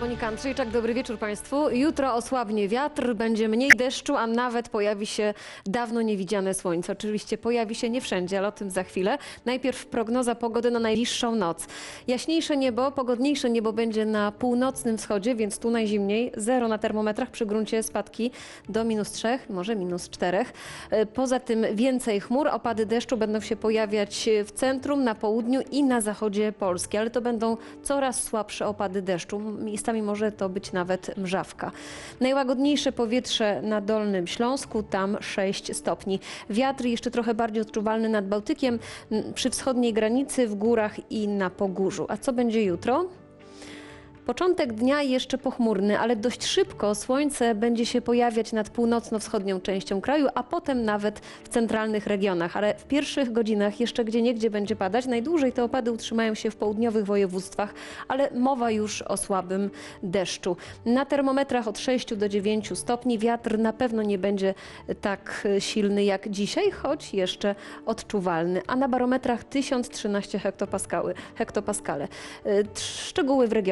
Monika Andrzejczak, dobry wieczór Państwu. Jutro osłabnie wiatr, będzie mniej deszczu, a nawet pojawi się dawno niewidziane słońce. Oczywiście pojawi się nie wszędzie, ale o tym za chwilę. Najpierw prognoza pogody na najbliższą noc. Jaśniejsze niebo, pogodniejsze niebo będzie na północnym wschodzie, więc tu najzimniej. Zero na termometrach, przy gruncie spadki do minus trzech, może minus czterech. E, Poza tym więcej chmur, opady deszczu będą się pojawiać w centrum, na południu i na zachodzie Polski, ale to będą coraz słabsze opady deszczu. Miejscami może to być nawet mrzawka. Najłagodniejsze powietrze na Dolnym Śląsku, tam 6 stopni. Wiatr jeszcze trochę bardziej odczuwalny nad Bałtykiem, przy wschodniej granicy, w górach i na Pogórzu. A co będzie jutro? Początek dnia jeszcze pochmurny, ale dość szybko słońce będzie się pojawiać nad północno-wschodnią częścią kraju, a potem nawet w centralnych regionach. Ale w pierwszych godzinach jeszcze gdzie niegdzie będzie padać. Najdłużej te opady utrzymają się w południowych województwach, ale mowa już o słabym deszczu. Na termometrach od 6 do 9 stopni wiatr na pewno nie będzie tak silny jak dzisiaj, choć jeszcze odczuwalny. A na barometrach 1013 hektopaskały, hektopaskale. Y, Szczegóły w regionach.